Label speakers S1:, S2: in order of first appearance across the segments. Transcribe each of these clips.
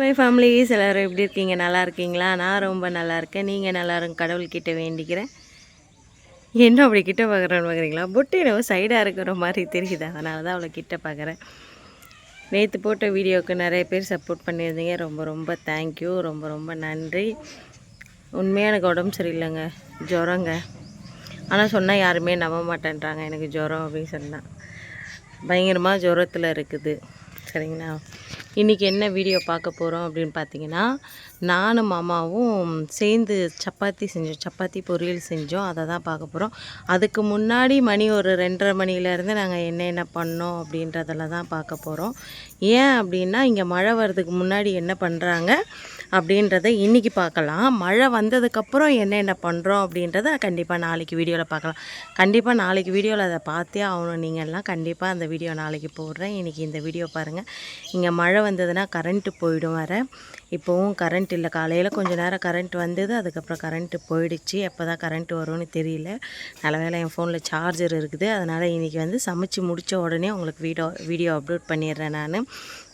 S1: My families எல்லோரும் எப்படி இருக்கீங்க நல்லா இருக்கீங்களா நான் ரொம்ப நல்லா இருக்கேன் நீங்கள் நல்லா கடவுள் கடவுள்கிட்ட வேண்டிக்கிறேன் என்ன அப்படி கிட்ட பார்க்குறேன்னு பார்க்குறீங்களா பொட்டு என்னவோ சைடாக இருக்கிற மாதிரி தெரியுது அதனால தான் அவளை கிட்ட பார்க்குறேன் நேற்று போட்ட வீடியோவுக்கு நிறைய பேர் சப்போர்ட் பண்ணியிருந்தீங்க ரொம்ப ரொம்ப தேங்க்யூ ரொம்ப ரொம்ப நன்றி உண்மையாக எனக்கு உடம்பு சரியில்லைங்க ஜுரங்க ஆனால் சொன்னால் யாருமே நம்ப மாட்டேன்றாங்க எனக்கு ஜுரம் அப்படின்னு சொன்னால் பயங்கரமாக ஜுரத்தில் இருக்குது சரிங்களா இன்றைக்கி என்ன வீடியோ பார்க்க போகிறோம் அப்படின்னு பார்த்தீங்கன்னா நானும் மாமாவும் சேர்ந்து சப்பாத்தி செஞ்சோம் சப்பாத்தி பொரியல் செஞ்சோம் அதை தான் பார்க்க போகிறோம் அதுக்கு முன்னாடி மணி ஒரு ரெண்டரை மணிலேருந்து நாங்கள் என்னென்ன பண்ணோம் அப்படின்றதெல்லாம் தான் பார்க்க போகிறோம் ஏன் அப்படின்னா இங்கே மழை வர்றதுக்கு முன்னாடி என்ன பண்ணுறாங்க அப்படின்றத இன்றைக்கி பார்க்கலாம் மழை வந்ததுக்கப்புறம் என்னென்ன பண்ணுறோம் அப்படின்றத கண்டிப்பாக நாளைக்கு வீடியோவில் பார்க்கலாம் கண்டிப்பாக நாளைக்கு வீடியோவில் அதை பார்த்தே ஆகணும் நீங்கள்லாம் கண்டிப்பாக அந்த வீடியோ நாளைக்கு போடுறேன் இன்றைக்கி இந்த வீடியோ பாருங்கள் இங்கே மழை வந்ததுன்னா கரண்ட்டு போயிடும் வர இப்போவும் கரண்ட் இல்லை காலையில் கொஞ்சம் நேரம் கரண்ட் வந்தது அதுக்கப்புறம் கரண்ட்டு போயிடுச்சு எப்போ தான் கரண்ட் வரும்னு தெரியல நல்ல வேலை என் ஃபோனில் சார்ஜர் இருக்குது அதனால் இன்றைக்கி வந்து சமைச்சு முடித்த உடனே உங்களுக்கு வீடியோ வீடியோ அப்லோட் பண்ணிடுறேன் நான்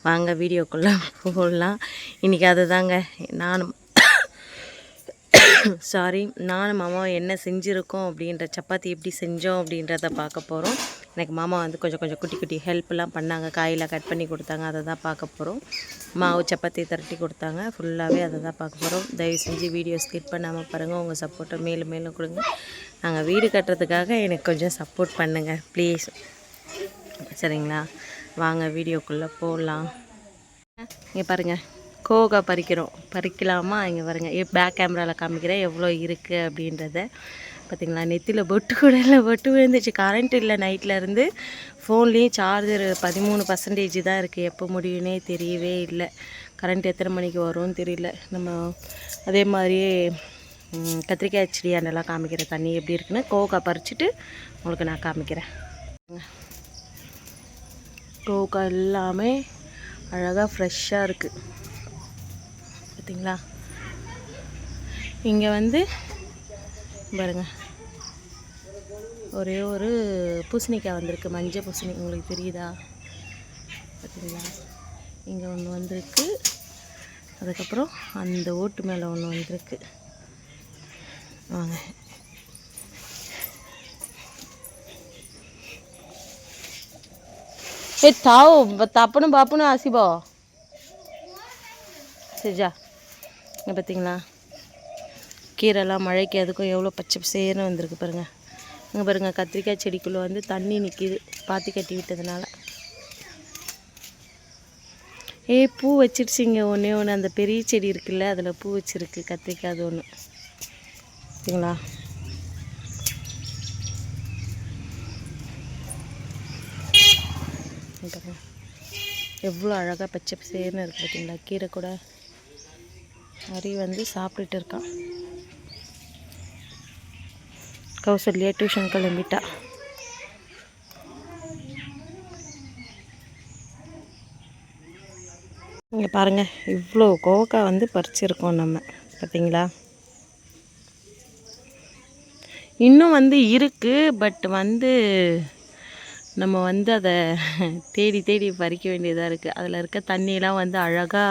S1: வாங்க வீடியோக்குள்ளே போகலாம் இன்றைக்கி அதுதாங்க நானும் சாரி நானும் மாமா என்ன செஞ்சுருக்கோம் அப்படின்ற சப்பாத்தி எப்படி செஞ்சோம் அப்படின்றத பார்க்க போகிறோம் எனக்கு மாமா வந்து கொஞ்சம் கொஞ்சம் குட்டி குட்டி ஹெல்ப்லாம் பண்ணாங்க காயெல்லாம் கட் பண்ணி கொடுத்தாங்க அதை தான் பார்க்க போகிறோம் மாவு சப்பாத்தி திரட்டி கொடுத்தாங்க ஃபுல்லாகவே அதை தான் பார்க்க போகிறோம் தயவு செஞ்சு வீடியோ ஸ்கிப் பண்ணாமல் பாருங்கள் உங்கள் சப்போர்ட்டை மேலும் மேலும் கொடுங்க நாங்கள் வீடு கட்டுறதுக்காக எனக்கு கொஞ்சம் சப்போர்ட் பண்ணுங்கள் ப்ளீஸ் சரிங்களா வாங்க வீடியோக்குள்ளே போகலாம் இங்கே பாருங்கள் கோகா பறிக்கிறோம் பறிக்கலாமா இங்கே பாருங்கள் பேக் கேமராவில் காமிக்கிறேன் எவ்வளோ இருக்குது அப்படின்றத பார்த்திங்களா நெத்தியில் பொட்டு கூட இல்லை பொட்டு விழுந்துச்சு கரண்ட் இல்லை நைட்லேருந்து ஃபோன்லேயும் சார்ஜர் பதிமூணு பர்சன்டேஜ் தான் இருக்குது எப்போ முடியும்னே தெரியவே இல்லை கரண்ட் எத்தனை மணிக்கு வரும்னு தெரியல நம்ம அதே மாதிரியே கத்திரிக்காய் செடி அதெல்லாம் காமிக்கிறேன் தண்ணி எப்படி இருக்குன்னு கோகா பறிச்சுட்டு உங்களுக்கு நான் காமிக்கிறேன் க்ரோக்கா எல்லாமே அழகாக ஃப்ரெஷ்ஷாக இருக்குது பார்த்திங்களா இங்கே வந்து பாருங்கள் ஒரே ஒரு பூசணிக்காய் வந்திருக்கு மஞ்சள் பூசணி உங்களுக்கு தெரியுதா பார்த்திங்களா இங்கே ஒன்று வந்திருக்கு அதுக்கப்புறம் அந்த ஓட்டு மேலே ஒன்று வந்திருக்கு வாங்க ଏ ଥାଉ ତାପଣ ବାପଣ ଆସିବ சரிஜா இங்கே பார்த்தீங்களா கீரைலாம் மழைக்கு அதுக்கும் எவ்வளோ பச்சை பசேர்னு வந்திருக்கு பாருங்கள் இங்கே பாருங்கள் கத்திரிக்காய் செடிக்குள்ளே வந்து தண்ணி நிற்கிது பாத்தி கட்டி விட்டதுனால ஏ பூ வச்சிடுச்சிங்க ஒன்றே ஒன்று அந்த பெரிய செடி இருக்குல்ல அதில் பூ வச்சுருக்கு கத்திரிக்காய் அது ஒன்று சரிங்களா பாருங்கள் எவ்வளோ அழகாக பச்சை பசேர்னு இருக்குது பார்த்தீங்களா கீரை கூட அரி வந்து சாப்பிட்டுட்டு இருக்கான் கௌசல்யா டியூஷன் கிளம்பிட்டா இங்கே பாருங்கள் இவ்வளோ கோவக்காய் வந்து பறிச்சிருக்கோம் நம்ம பார்த்தீங்களா இன்னும் வந்து இருக்குது பட் வந்து நம்ம வந்து அதை தேடி தேடி பறிக்க வேண்டியதாக இருக்குது அதில் இருக்க தண்ணியெலாம் வந்து அழகாக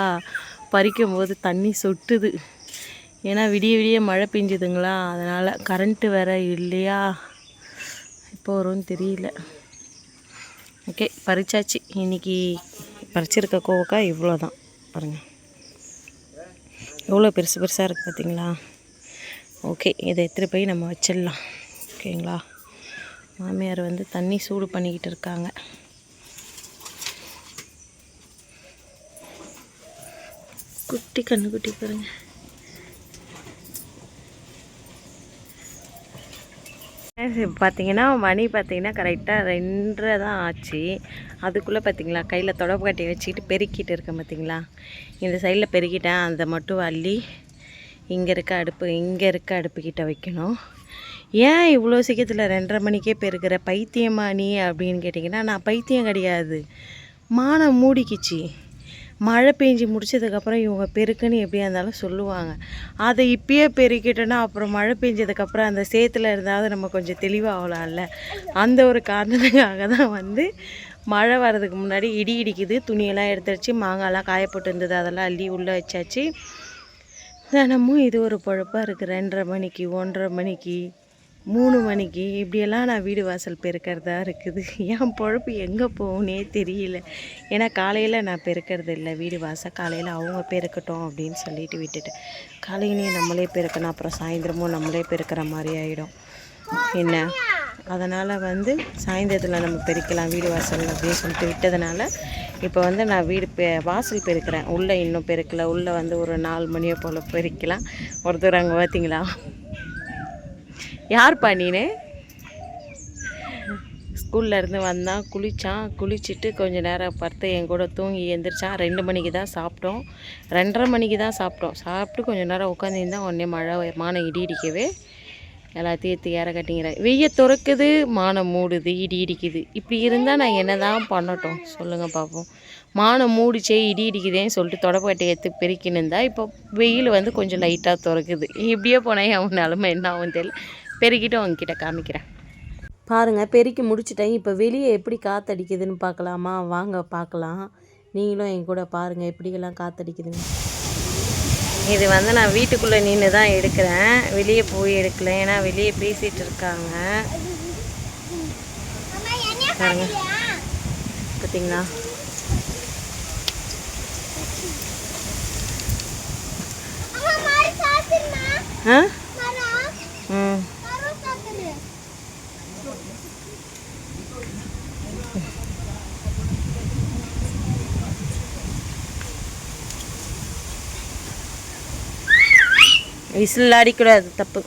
S1: பறிக்கும் போது தண்ணி சொட்டுது ஏன்னா விடிய விடிய மழை பெஞ்சுதுங்களா அதனால் கரண்ட்டு வேறு இல்லையா இப்போ வரும்னு தெரியல ஓகே பறிச்சாச்சு இன்றைக்கி பறிச்சிருக்க கோவக்காய் இவ்வளோ தான் பாருங்கள் எவ்வளோ பெருசு பெருசாக இருக்குது பார்த்தீங்களா ஓகே இதை எடுத்துகிட்டு போய் நம்ம வச்சிடலாம் ஓகேங்களா மாமியார் வந்து தண்ணி சூடு பண்ணிக்கிட்டு இருக்காங்க குட்டி கண்ணு குட்டி பாருங்க பார்த்தீங்கன்னா மணி பார்த்தீங்கன்னா கரெக்டாக ரெண்டரை தான் ஆச்சு அதுக்குள்ளே பார்த்தீங்களா கையில் தொடப்பு கட்டி வச்சுக்கிட்டு பெருக்கிட்டு இருக்கேன் பார்த்தீங்களா இந்த சைடில் பெருக்கிட்டேன் அந்த மட்டும் அள்ளி இங்கே இருக்க அடுப்பு இங்கே இருக்க அடுப்புக்கிட்ட வைக்கணும் ஏன் இவ்வளோ சீக்கிரத்தில் ரெண்டரை மணிக்கே பெருக்கிற பைத்தியமா நீ அப்படின்னு கேட்டிங்கன்னா நான் பைத்தியம் கிடையாது மானம் மூடிக்கிச்சு மழை பெஞ்சி முடிச்சதுக்கப்புறம் இவங்க பெருக்குன்னு எப்படியா இருந்தாலும் சொல்லுவாங்க அதை இப்பயே பெருக்கிட்டோன்னா அப்புறம் மழை பெஞ்சதுக்கப்புறம் அந்த சேத்துல இருந்தாவது நம்ம கொஞ்சம் தெளிவாகலாம்ல அந்த ஒரு காரணத்துக்காக தான் வந்து மழை வர்றதுக்கு முன்னாடி இடி இடிக்குது துணியெல்லாம் எடுத்து வச்சு மாங்காய்லாம் காயப்பட்டு இருந்தது அதெல்லாம் அள்ளி உள்ளே வச்சாச்சு தினமும் இது ஒரு பொழப்பாக இருக்குது ரெண்டரை மணிக்கு ஒன்றரை மணிக்கு மூணு மணிக்கு இப்படியெல்லாம் நான் வீடு வாசல் பெருக்கிறதா இருக்குது என் பொழப்பு எங்கே போகணே தெரியல ஏன்னா காலையில் நான் பெருக்கிறது இல்லை வீடு வாசல் காலையில் அவங்க பெருக்கட்டும் அப்படின்னு சொல்லிட்டு விட்டுட்டேன் காலையிலே நம்மளே பெருக்கணும் அப்புறம் சாயந்தரமும் நம்மளே பெருக்கிற மாதிரி ஆகிடும் என்ன அதனால் வந்து சாயந்தரத்தில் நம்ம பெருக்கலாம் வீடு வாசல் அப்படின்னு சொல்லிட்டு விட்டதுனால இப்போ வந்து நான் வீடு பெ வாசல் பெருக்கிறேன் உள்ளே இன்னும் பெருக்கலை உள்ளே வந்து ஒரு நாலு மணியை போல் பெருக்கலாம் ஒருத்தர் அங்கே பார்த்தீங்களா யார்ப்பா நீனு ஸ்கூல்லேருந்து வந்தான் குளித்தான் குளிச்சுட்டு கொஞ்சம் நேரம் பார்த்து என் கூட தூங்கி எழுந்திரிச்சான் ரெண்டு மணிக்கு தான் சாப்பிட்டோம் ரெண்டரை மணிக்கு தான் சாப்பிட்டோம் சாப்பிட்டு கொஞ்சம் நேரம் உட்காந்துருந்தான் உடனே மழை மானம் இடி இடிக்கவே எல்லாத்தையும் ஏற கட்டிங்கிற வெய்ய துறக்குது மானம் மூடுது இடி இடிக்குது இப்படி இருந்தால் நான் என்ன தான் பண்ணட்டும் சொல்லுங்கள் பார்ப்போம் மானம் மூடிச்சே இடி இடிக்குதேன்னு சொல்லிட்டு தொடப்பாட்டை எடுத்து பெருக்கின்னு இருந்தால் இப்போ வெயில் வந்து கொஞ்சம் லைட்டாக துறக்குது இப்படியே போனால் அவன் நிலமை என்ன ஆகும் தெரியல பெருக்கிட்டு அவங்கக்கிட்ட காமிக்கிறேன் பாருங்கள் பெருக்கி முடிச்சிட்டேன் இப்போ வெளியே எப்படி காற்றடிக்குதுன்னு பார்க்கலாமா வாங்க பார்க்கலாம் நீங்களும் என் கூட பாருங்கள் எப்படியெல்லாம் காற்றடிக்குதுன்னு இது வந்து நான் வீட்டுக்குள்ளே நின்று தான் எடுக்கிறேன் வெளியே போய் எடுக்கல ஏன்னா வெளியே பேசிகிட்டு இருக்காங்க பார்த்தீங்களா ஆ விசில் அடிக்கூடாது தப்பு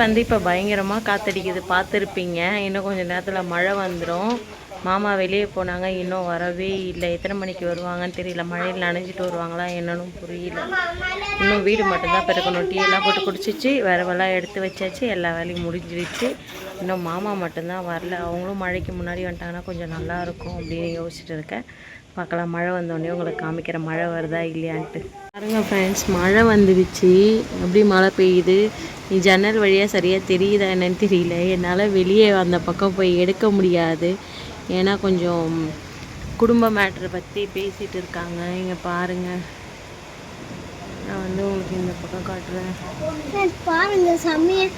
S1: வந்து இப்போ பயங்கரமாக காத்தடிக்குது பார்த்துருப்பீங்க இன்னும் கொஞ்சம் நேரத்தில் மழை வந்துடும் மாமா வெளியே போனாங்க இன்னும் வரவே இல்லை எத்தனை மணிக்கு வருவாங்கன்னு தெரியல மழையில் நனைஞ்சிட்டு வருவாங்களா என்னன்னு புரியல இன்னும் வீடு மட்டும்தான் பிறக்கணும் டீ எல்லாம் போட்டு குடிச்சிச்சு வரவெல்லாம் எடுத்து வச்சாச்சு எல்லா வேலையும் முடிஞ்சிருச்சு இன்னும் மாமா மட்டும்தான் வரல அவங்களும் மழைக்கு முன்னாடி வந்துட்டாங்கன்னா கொஞ்சம் நல்லாயிருக்கும் அப்படின்னு யோசிச்சுட்டு இருக்கேன் பார்க்கலாம் மழை வந்தோடனே உங்களுக்கு காமிக்கிற மழை வருதா இல்லையான்ட்டு பாருங்க ஃப்ரெண்ட்ஸ் மழை வந்துடுச்சு அப்படி மழை பெய்யுது நீ ஜன்னல் வழியாக சரியாக தெரியுதா என்னன்னு தெரியல என்னால் வெளியே அந்த பக்கம் போய் எடுக்க முடியாது ஏன்னா கொஞ்சம் குடும்ப மேட்ரு பற்றி பேசிகிட்டு இருக்காங்க இங்கே பாருங்கள் நான் வந்து உங்களுக்கு இந்த பக்கம் காட்டுறேன்
S2: பாருங்க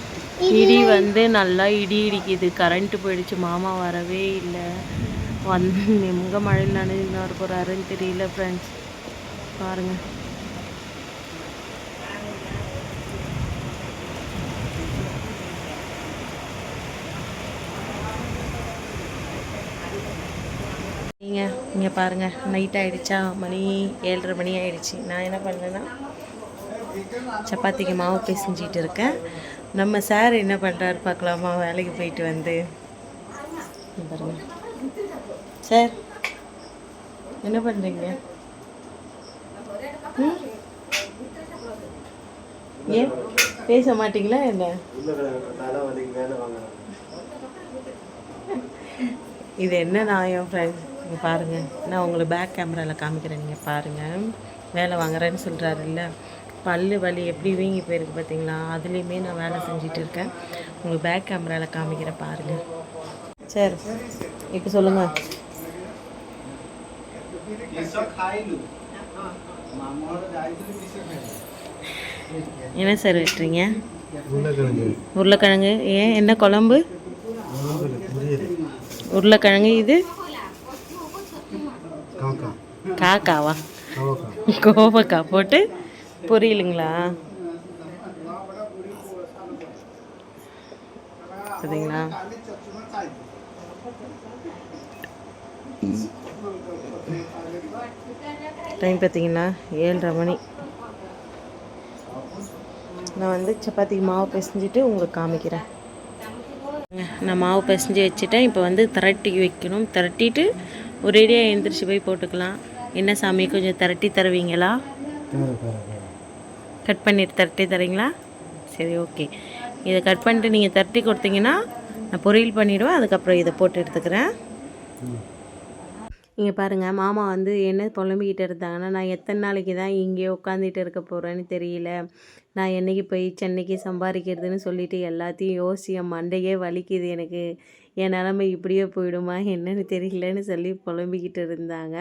S1: இடி வந்து நல்லா இடி இடிக்குது கரண்ட்டு போயிடுச்சு மாமா வரவே இல்லை வந்து எங்கே மழை நனைஞ்சின்னு வர போகிறாருன்னு தெரியல ஃப்ரெண்ட்ஸ் பாருங்கள் இங்கே பாருங்கள் நைட் ஆகிடுச்சா மணி ஏழரை மணி ஆகிடுச்சி நான் என்ன பண்ணேன்னா சப்பாத்திக்கு மாவு பிசைஞ்சிட்டு இருக்கேன் நம்ம சார் என்ன பண்ணுறாரு பார்க்கலாமா வேலைக்கு போயிட்டு வந்து பாருங்க சார் என்ன பண்ணுறீங்க ம் ஏன் பேச மாட்டிங்களா என்ன இது என்ன நான் என் ஃப்ரெண்ட்ஸ் இங்கே பாருங்கள் நான் உங்களை பேக் கேமராவில் காமிக்கிறேன் நீங்கள் பாருங்கள் வேலை வாங்குறேன்னு சொல்கிறாரு இல்லை பல் வலி எப்படி வீங்கி போயிருக்கு பார்த்தீங்களா அதுலேயுமே நான் வேலை செஞ்சுட்டு இருக்கேன் உங்களுக்கு பேக் கேமராவில் காமிக்கிறேன் பாருங்கள் சரி இப்போ சொல்லுங்கள் என்ன சார் விட்டுறீங்க உருளைக்கிழங்கு ஏன் என்ன குழம்பு உருளைக்கிழங்கு இது காக்காவா கோவக்காய் போட்டு புரியலுங்களா பார்த்தீங்களா டைம் பார்த்தீங்கன்னா ஏழரை மணி நான் வந்து சப்பாத்திக்கு மாவு பிசைஞ்சிட்டு உங்களுக்கு காமிக்கிறேன் நான் மாவு பிசைஞ்சு வச்சுட்டேன் இப்போ வந்து திரட்டி வைக்கணும் திரட்டிட்டு ஒரேடியாக எழுந்திரிச்சு போய் போட்டுக்கலாம் என்ன சாமி கொஞ்சம் திரட்டி தருவீங்களா கட் பண்ணிட்டு திரட்டி தரீங்களா சரி ஓகே இதை கட் பண்ணிட்டு நீங்கள் திரட்டி கொடுத்தீங்கன்னா நான் பொரியல் பண்ணிவிடுவேன் அதுக்கப்புறம் இதை போட்டு எடுத்துக்கிறேன் இங்கே பாருங்கள் மாமா வந்து என்ன புலம்பிக்கிட்டு இருந்தாங்கன்னா நான் எத்தனை நாளைக்கு தான் இங்கேயே உட்காந்துட்டு இருக்க போகிறேன்னு தெரியல நான் என்றைக்கு போய் சென்னைக்கு சம்பாதிக்கிறதுன்னு சொல்லிட்டு எல்லாத்தையும் யோசிய மண்டையே வலிக்குது எனக்கு என் நிலமை இப்படியே போயிடுமா என்னன்னு தெரியலன்னு சொல்லி புலம்பிக்கிட்டு இருந்தாங்க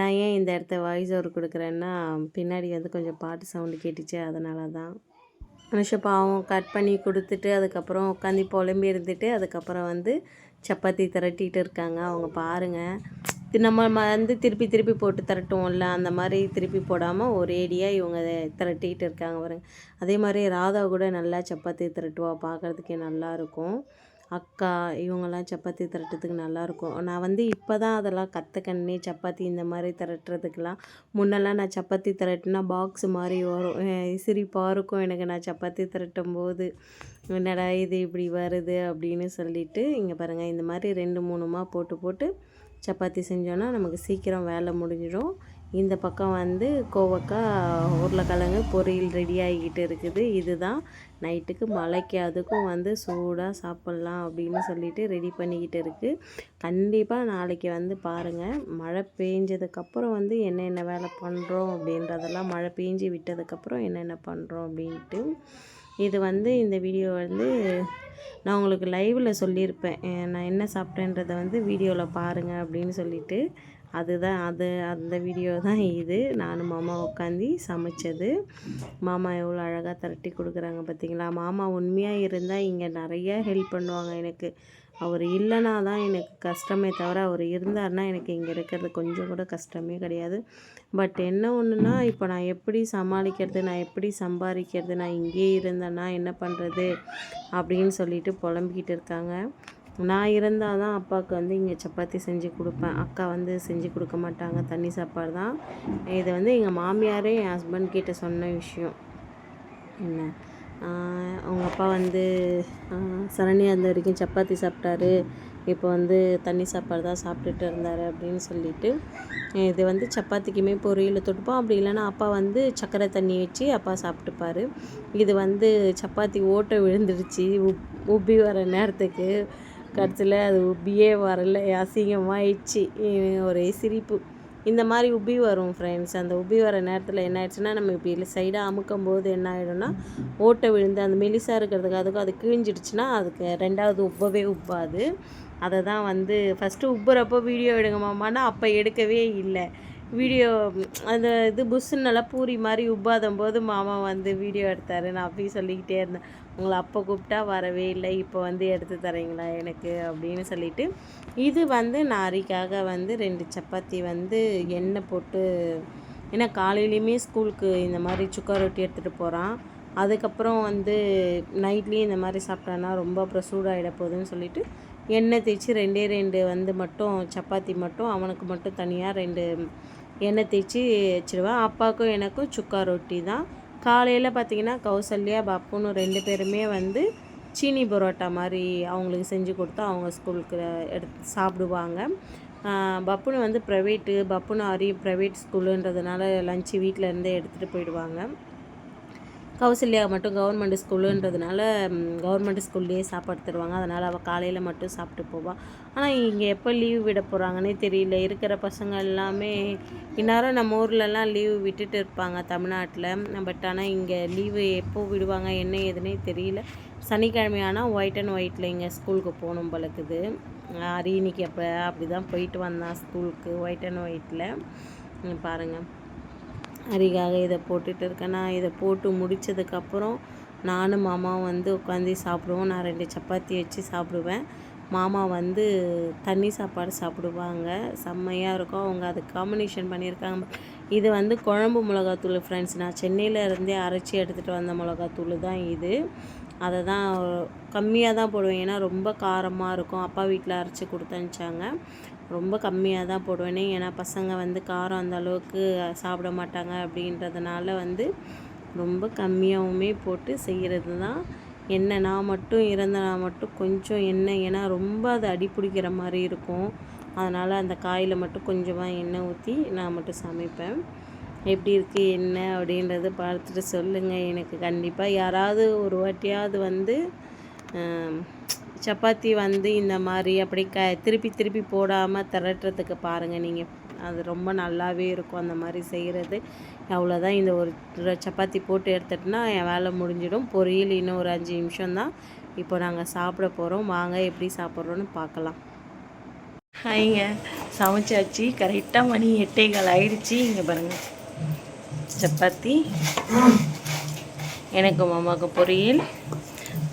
S1: நான் ஏன் இந்த இடத்த வாய்ஸ் ஓவர் கொடுக்குறேன்னா பின்னாடி வந்து கொஞ்சம் பாட்டு சவுண்டு கேட்டுச்சு அதனால தான் மனுஷ பாவம் கட் பண்ணி கொடுத்துட்டு அதுக்கப்புறம் உட்காந்து புலம்பி இருந்துட்டு அதுக்கப்புறம் வந்து சப்பாத்தி திரட்டிகிட்டு இருக்காங்க அவங்க பாருங்கள் நம்ம வந்து திருப்பி திருப்பி போட்டு திரட்டுவோம்ல அந்த மாதிரி திருப்பி போடாமல் ஒரேடியாக இவங்க திரட்டிகிட்டு இருக்காங்க பாருங்கள் அதே மாதிரி ராதா கூட நல்லா சப்பாத்தி திரட்டுவா பார்க்குறதுக்கே நல்லாயிருக்கும் அக்கா இவங்கெல்லாம் சப்பாத்தி திரட்டுறதுக்கு நல்லாயிருக்கும் நான் வந்து இப்போ தான் அதெல்லாம் கற்றுக்கண்ணி சப்பாத்தி இந்த மாதிரி திரட்டுறதுக்கெலாம் முன்னெல்லாம் நான் சப்பாத்தி திரட்டினா பாக்ஸ் மாதிரி வரும் சிரிப்பாக இருக்கும் எனக்கு நான் சப்பாத்தி திரட்டும் போது என்னடா இது இப்படி வருது அப்படின்னு சொல்லிட்டு இங்கே பாருங்கள் இந்த மாதிரி ரெண்டு மூணுமாக போட்டு போட்டு சப்பாத்தி செஞ்சோன்னா நமக்கு சீக்கிரம் வேலை முடிஞ்சிடும் இந்த பக்கம் வந்து கோவக்காய் உருளைக்கிழங்கு பொரியல் ரெடி ஆகிக்கிட்டு இருக்குது இதுதான் நைட்டுக்கு மழைக்கு அதுக்கும் வந்து சூடாக சாப்பிட்லாம் அப்படின்னு சொல்லிட்டு ரெடி பண்ணிக்கிட்டு இருக்குது கண்டிப்பாக நாளைக்கு வந்து பாருங்கள் மழை பெஞ்சதுக்கப்புறம் வந்து என்னென்ன வேலை பண்ணுறோம் அப்படின்றதெல்லாம் மழை பெஞ்சி விட்டதுக்கப்புறம் என்னென்ன பண்ணுறோம் அப்படின்ட்டு இது வந்து இந்த வீடியோ வந்து நான் உங்களுக்கு லைவில் சொல்லியிருப்பேன் நான் என்ன சாப்பிட்டேன்றதை வந்து வீடியோவில் பாருங்கள் அப்படின்னு சொல்லிவிட்டு அதுதான் அது அந்த வீடியோ தான் இது நானும் மாமா உட்காந்து சமைச்சது மாமா எவ்வளோ அழகாக திரட்டி கொடுக்குறாங்க பார்த்தீங்களா மாமா உண்மையாக இருந்தால் இங்கே நிறைய ஹெல்ப் பண்ணுவாங்க எனக்கு அவர் இல்லைனா தான் எனக்கு கஷ்டமே தவிர அவர் இருந்தார்னா எனக்கு இங்கே இருக்கிறது கொஞ்சம் கூட கஷ்டமே கிடையாது பட் என்ன ஒன்றுனா இப்போ நான் எப்படி சமாளிக்கிறது நான் எப்படி சம்பாதிக்கிறது நான் இங்கேயே இருந்தேன்னா என்ன பண்ணுறது அப்படின்னு சொல்லிட்டு புலம்பிக்கிட்டு இருக்காங்க நான் இருந்தால் தான் அப்பாவுக்கு வந்து இங்கே சப்பாத்தி செஞ்சு கொடுப்பேன் அக்கா வந்து செஞ்சு கொடுக்க மாட்டாங்க தண்ணி சாப்பாடு தான் இதை வந்து எங்கள் மாமியாரே என் ஹஸ்பண்ட் கிட்டே சொன்ன விஷயம் என்ன அவங்க அப்பா வந்து சரணியாக இருந்த வரைக்கும் சப்பாத்தி சாப்பிட்டாரு இப்போ வந்து தண்ணி சாப்பாடு தான் சாப்பிட்டுட்டு இருந்தார் அப்படின்னு சொல்லிட்டு இது வந்து சப்பாத்திக்குமே பொரியல் தொட்டுப்போம் அப்படி இல்லைன்னா அப்பா வந்து சக்கரை தண்ணி வச்சு அப்பா சாப்பிட்டுப்பார் இது வந்து சப்பாத்தி ஓட்டை விழுந்துடுச்சு உப் உப்பி வர நேரத்துக்கு கடைசியில் அது உப்பியே வரல அசிங்கமாகிடுச்சு ஒரே சிரிப்பு இந்த மாதிரி உப்பி வரும் ஃப்ரெண்ட்ஸ் அந்த உப்பி வர நேரத்தில் என்ன ஆயிடுச்சுன்னா நம்ம இப்படி சைடாக அமுக்கும் போது என்ன ஆகிடும்னா ஓட்டை விழுந்து அந்த மெலிசாக இருக்கிறதுக்கு அதுக்கும் அது கிழிஞ்சிடுச்சுன்னா அதுக்கு ரெண்டாவது உப்பவே உப்பாது அதை தான் வந்து ஃபஸ்ட்டு உப்புறப்போ வீடியோ எடுங்க மாமான்னா அப்போ எடுக்கவே இல்லை வீடியோ அந்த இது புஷ்ஷுன்னெல்லாம் பூரி மாதிரி உப்பாதம் போது மாமா வந்து வீடியோ எடுத்தார் நான் அப்படி சொல்லிக்கிட்டே இருந்தேன் உங்களை அப்போ கூப்பிட்டா வரவே இல்லை இப்போ வந்து எடுத்து தரீங்களா எனக்கு அப்படின்னு சொல்லிட்டு இது வந்து நாரிக்காக வந்து ரெண்டு சப்பாத்தி வந்து எண்ணெய் போட்டு ஏன்னா காலையிலையுமே ஸ்கூலுக்கு இந்த மாதிரி சுக்கா ரொட்டி எடுத்துகிட்டு போகிறான் அதுக்கப்புறம் வந்து நைட்லேயும் இந்த மாதிரி சாப்பிட்டானா ரொம்ப அப்புறம் சூடாகிட போகுதுன்னு சொல்லிட்டு எண்ணெய் தேய்ச்சி ரெண்டே ரெண்டு வந்து மட்டும் சப்பாத்தி மட்டும் அவனுக்கு மட்டும் தனியாக ரெண்டு எண்ணெய் தேய்ச்சி வச்சுருவேன் அப்பாவுக்கும் எனக்கும் சுக்கா ரொட்டி தான் காலையில் பார்த்திங்கன்னா கௌசல்யா பப்புன்னு ரெண்டு பேருமே வந்து சீனி பரோட்டா மாதிரி அவங்களுக்கு செஞ்சு கொடுத்து அவங்க ஸ்கூலுக்கு எடுத்து சாப்பிடுவாங்க பப்புனு வந்து ப்ரைவேட்டு பப்புனு அரி ப்ரைவேட் ஸ்கூலுன்றதுனால லஞ்சு வீட்டில் இருந்தே எடுத்துகிட்டு போயிடுவாங்க கௌசல்யா மட்டும் கவர்மெண்ட் ஸ்கூலுன்றதுனால கவர்மெண்ட் ஸ்கூல்லேயே சாப்பாடு தருவாங்க அதனால் அவள் காலையில் மட்டும் சாப்பிட்டு போவாள் ஆனால் இங்கே எப்போ லீவ் விட போகிறாங்கன்னே தெரியல இருக்கிற பசங்க எல்லாமே இந்நேரம் நம்ம ஊர்லலாம் லீவு விட்டுட்டு இருப்பாங்க தமிழ்நாட்டில் பட் ஆனால் இங்கே லீவு எப்போ விடுவாங்க என்ன ஏதுன்னே தெரியல சனிக்கிழமை ஆனால் ஒயிட் அண்ட் ஒயிட்டில் இங்கே ஸ்கூலுக்கு போகணும் பழக்குது அரியணிக்கு அப்போ அப்படி தான் போயிட்டு வந்தான் ஸ்கூலுக்கு ஒயிட் அண்ட் ஒயிட்டில் பாருங்கள் அதுக்காக இதை போட்டுகிட்டு இருக்கேன் நான் இதை போட்டு முடித்ததுக்கப்புறம் நானும் மாமாவும் வந்து உட்காந்து சாப்பிடுவோம் நான் ரெண்டு சப்பாத்தி வச்சு சாப்பிடுவேன் மாமா வந்து தண்ணி சாப்பாடு சாப்பிடுவாங்க செம்மையாக இருக்கும் அவங்க அது காம்பினேஷன் பண்ணியிருக்காங்க இது வந்து குழம்பு மிளகாத்தூள் ஃப்ரெண்ட்ஸ் நான் சென்னையில் இருந்தே அரைச்சி எடுத்துகிட்டு வந்த மிளகாத்தூள் தான் இது அதை தான் கம்மியாக தான் போடுவேன் ஏன்னா ரொம்ப காரமாக இருக்கும் அப்பா வீட்டில் அரைச்சி கொடுத்தனுச்சாங்க ரொம்ப கம்மியாக தான் போடுவேனே ஏன்னா பசங்க வந்து காரம் அந்த அளவுக்கு சாப்பிட மாட்டாங்க அப்படின்றதுனால வந்து ரொம்ப கம்மியாகவுமே போட்டு செய்கிறது தான் எண்ணெய் நான் மட்டும் இறந்தனா மட்டும் கொஞ்சம் எண்ணெய் ஏன்னா ரொம்ப அது அடி பிடிக்கிற மாதிரி இருக்கும் அதனால் அந்த காயில் மட்டும் கொஞ்சமாக எண்ணெய் ஊற்றி நான் மட்டும் சமைப்பேன் எப்படி இருக்குது என்ன அப்படின்றத பார்த்துட்டு சொல்லுங்கள் எனக்கு கண்டிப்பாக யாராவது ஒரு வாட்டியாவது வந்து சப்பாத்தி வந்து இந்த மாதிரி அப்படி க திருப்பி திருப்பி போடாமல் திரட்டுறதுக்கு பாருங்கள் நீங்கள் அது ரொம்ப நல்லாவே இருக்கும் அந்த மாதிரி செய்கிறது அவ்வளோதான் இந்த ஒரு சப்பாத்தி போட்டு எடுத்துட்டோன்னா என் வேலை முடிஞ்சிடும் பொரியல் இன்னும் ஒரு அஞ்சு நிமிஷம் தான் இப்போ நாங்கள் சாப்பிட போகிறோம் வாங்க எப்படி சாப்பிட்றோன்னு பார்க்கலாம் ஹாய்ங்க சமைச்சாச்சு கரெக்டாக மணி எட்டே கால் ஆயிடுச்சு இங்கே பாருங்கள் சப்பாத்தி எனக்கு மாமாவுக்கு பொரியல்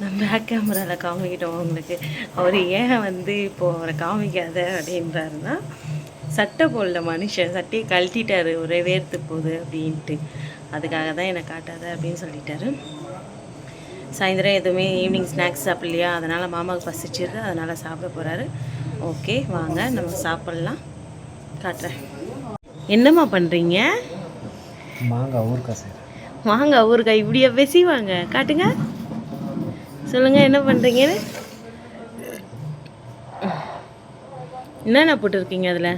S1: நம்ம பேக் கேமராவில் காமிக்கிட்டோம் உங்களுக்கு அவர் ஏன் வந்து இப்போது அவரை காமிக்காத அப்படின்றாருன்னா சட்டை போடல மனுஷன் சட்டையை கழட்டிட்டாரு ஒரே வேர்த்து போகுது அப்படின்ட்டு அதுக்காக தான் என்னை காட்டாத அப்படின்னு சொல்லிட்டாரு சாயந்தரம் எதுவுமே ஈவினிங் ஸ்நாக்ஸ் சாப்பிட்லையா அதனால் மாமாவுக்கு பசிச்சிடுது அதனால் சாப்பிட போகிறாரு ஓகே வாங்க நம்ம சாப்பிட்லாம் காட்டுறேன் என்னம்மா பண்ணுறீங்க
S3: மாங்காய் சார்
S1: மாங்காய் ஊறுகாய் இப்படியா பேசிவாங்க காட்டுங்க சொல்லுங்க என்ன பண்றீங்க என்னென்ன போட்டிருக்கீங்க அதில்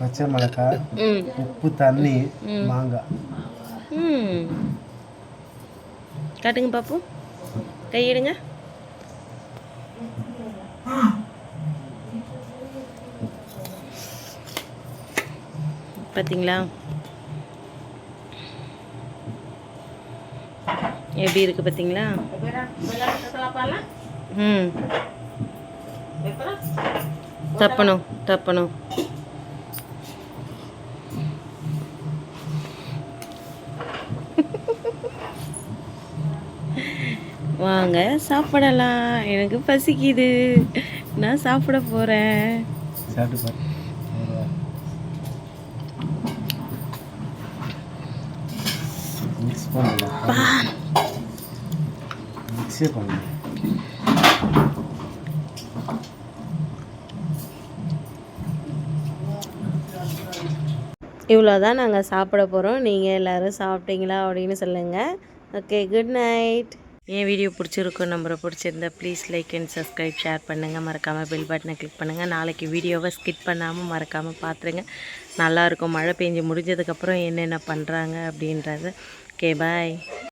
S3: பச்சை மிளகா உப்பு தண்ணி மாங்காய்
S1: காட்டுங்க பாப்போம் கையிடுங்க பார்த்தீங்களா எப்படி இருக்கு பார்த்தீங்களா ம் தப்பணும் தப்பணும் வாங்க சாப்பிடலாம் எனக்கு பசிக்குது நான் சாப்பிட போறேன் சாப்பிட்டு மிக்ஸ் இவ்வளோ தான் நாங்கள் சாப்பிட போகிறோம் நீங்கள் எல்லோரும் சாப்பிட்டீங்களா அப்படின்னு சொல்லுங்கள் ஓகே குட் நைட் என் வீடியோ பிடிச்சிருக்கும் நம்பரை பிடிச்சிருந்தா please like and subscribe share பண்ணுங்கள் மறக்காமல் பெல் பட்டனை கிளிக் பண்ணுங்கள் நாளைக்கு வீடியோவை ஸ்கிப் பண்ணாமல் மறக்காமல் பார்த்துருங்க நல்லாயிருக்கும் மழை பெஞ்சு முடிஞ்சதுக்கப்புறம் என்னென்ன பண்ணுறாங்க அப்படின்றது Okay, bye.